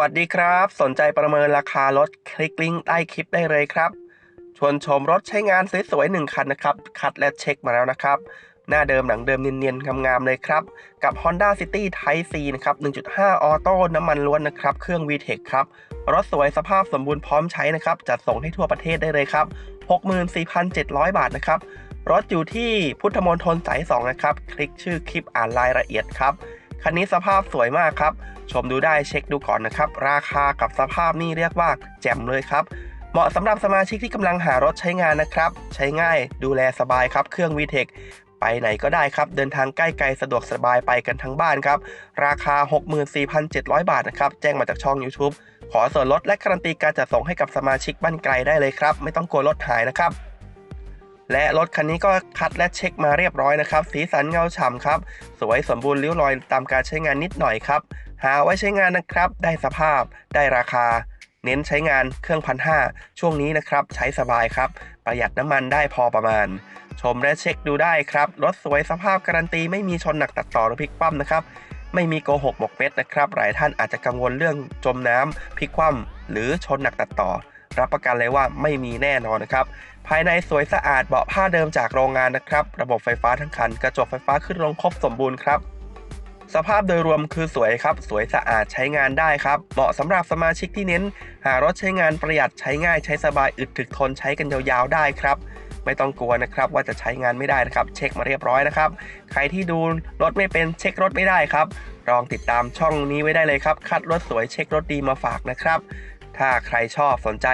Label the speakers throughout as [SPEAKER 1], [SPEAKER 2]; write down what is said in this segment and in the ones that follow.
[SPEAKER 1] วัสดีครับ สนใจประเมินราคารถคลิกลิงก์ใต้คลิปได้เลยครับ ชวนชมรถใช้งานสวยๆหนึ่งคันนะครับ คัดและเช็คมาแล้วนะครับ หน้าเดิมหนังเดิมเนียนๆงามๆเลยครับ กับ Honda City Type C นะครับ 1.5 ออโต้น้ำมันล้วนนะครับ เครื่อง VTEC ครับ รถสวยสภาพสมบูรณ์พร้อมใช้นะครับ จัดส่งให้ทั่วประเทศได้เลยครับ 64,700 บาทนะครับ รถอยู่ที่พุทธมณฑลสาย2นะครับ คลิกชื่อคลิปอ่านรายละเอียดครับ คันนี้สภาพสวยมากครับ ชมดูได้เช็คดูก่อนนะครับ ราคากับสภาพนี่เรียกว่าแจ่มเลยครับ เหมาะสำหรับสมาชิกที่กำลังหารถใช้งานนะครับ ใช้ง่ายดูแลสบายครับ เครื่อง VTEC ไปไหนก็ได้ครับ เดินทางใกล้ไกลสะดวกสบายไปกันทั้งบ้านครับ ราคา 64,700 บาทนะครับ แจ้งมาจากช่อง YouTube ขอส่วนลดและการันตีการจัดส่งให้กับสมาชิกบ้านไกลได้เลยครับ ไม่ต้องกลัวรถหายนะครับ และรถคันนี้ก็คัดและเช็คมาเรียบร้อยนะครับ สีสันเงาฉ่ำครับ สวยสมบูรณ์ริ้วรอยตามการใช้งานนิดหน่อยครับ หาไว้ใช้งานนะครับ ได้สภาพ ได้ราคา เน้นใช้งานเครื่องพันห้าช่วงนี้นะครับ ใช้สบายครับ ประหยัดน้ำมันได้พอประมาณ ชมและเช็คดูได้ครับ รถสวยสภาพการันตีไม่มีชนหนักตัดต่อหรือพลิกคว่ำนะครับไม่มีโกหกหมกเม็ดนะครับ หลายท่านอาจจะกังวลเรื่องจมน้ำพลิกคว่ำหรือชนหนักตัดต่อ รับประกันเลยว่าไม่มีแน่นอนนะครับ ภายในสวยสะอาดเบาะผ้าเดิมจากโรงงานนะครับ ระบบไฟฟ้าทั้งคัน กระจกไฟฟ้าขึ้นลงครบสมบูรณ์ครับสภาพโดยรวมคือสวยครับ สวยสะอาดใช้งานได้ครับ เหมาะสำหรับสมาชิกที่เน้น หารถใช้งานประหยัดใช้ง่ายใช้สบายอึดถึกทนใช้กันยาวๆได้ครับไม่ต้องกลัวนะครับว่าจะใช้งานไม่ได้นะครับ เช็คมาเรียบร้อยนะครับ ใครที่ดูรถไม่เป็นเช็ครถไม่ได้ครับลองติดตามช่องนี้ไว้ได้เลยครับ คัดรถสวยเช็ครถดีมาฝากนะครับ ถ้าใครชอบสนใจ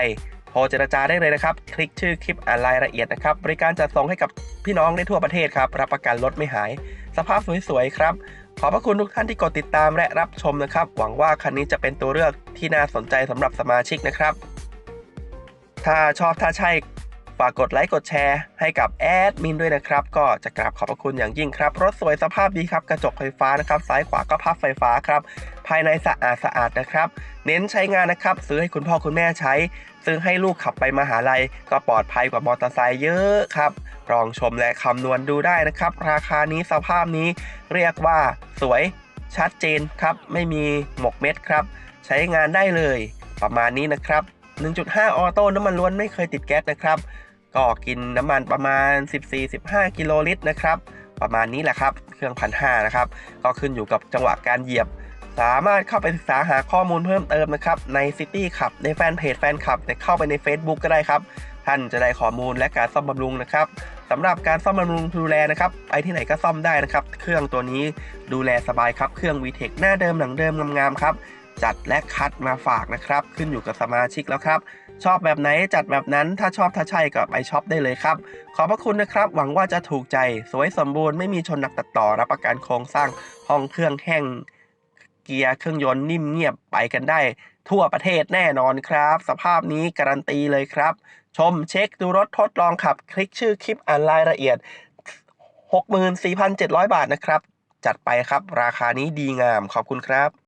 [SPEAKER 1] โทรเจรจาได้เลยนะครับ คลิกชื่อคลิปอ่านรายละเอียดนะครับ บริการจัดส่งให้กับพี่น้องได้ทั่วประเทศครับ รับประกันรถไม่หาย สภาพสวยๆครับ ขอบพระคุณทุกท่านที่กดติดตามและรับชมนะครับ หวังว่าคันนี้จะเป็นตัวเลือกที่น่าสนใจสำหรับสมาชิกนะครับ ถ้าชอบถ้าใช่ ฝากกดไลค์กดแชร์ให้กับแอดมินด้วยนะครับ ก็จะกราบขอบพระคุณอย่างยิ่งครับ รถสวยสภาพดีครับ กระจกไฟฟ้านะครับ ซ้ายขวาก็พับไฟฟ้าครับ ภายในสะอาดสะอาดนะครับ เน้นใช้งานนะครับ ซื้อให้คุณพ่อคุณแม่ใช้ ซื้อให้ลูกขับไปมหาลัย ก็ปลอดภัยกว่ามอเตอร์ไซค์เยอะครับลองชมและคำนวณดูได้นะครับ ราคานี้สภาพนี้เรียกว่าสวยชัดเจนครับ ไม่มีหมกเม็ดครับ ใช้งานได้เลย ประมาณนี้นะครับ 1.5 ออโต้น้ำมันล้วนไม่เคยติดแก๊สนะครับ ก็กินน้ำมันประมาณ 14-15 กิโลลิตรนะครับ ประมาณนี้แหละครับ เครื่องพันห้านะครับ ก็ขึ้นอยู่กับจังหวะการเหยียบ สามารถเข้าไปศึกษาหาข้อมูลเพิ่มเติมนะครับ ใน City ขับในแฟนเพจแฟนคลับเข้าไปใน Facebook ก็ได้ครับ ท่านจะได้ข้อมูลและการซ่อมบำรุงนะครับสำหรับการซ่อมบำรุงดูแลนะครับไปที่ไหนก็ซ่อมได้นะครับ เครื่องตัวนี้ดูแลสบายครับ เครื่อง VTEC หน้าเดิมหนังเดิมงามๆครับ จัดและคัดมาฝากนะครับ ขึ้นอยู่กับสมาชิกแล้วครับ ชอบแบบไหนจัดแบบนั้นถ้าชอบถ้าใช่ก็ไปช็อปได้เลยครับ ขอบพระคุณนะครับ หวังว่าจะถูกใจสวยสมบูรณ์ไม่มีชนหนักตัดต่อรับประกันโครงสร้างห้องเครื่องแห้งเกียร์เครื่องยนต์นิ่มเงียบไปกันได้ ทั่วประเทศแน่นอนครับ สภาพนี้การันตีเลยครับ ชมเช็คดูรถทดลองขับ คลิกชื่อคลิปอ่านรายละเอียด 64,700 บาทนะครับ จัดไปครับ ราคานี้ดีงามขอบคุณครับ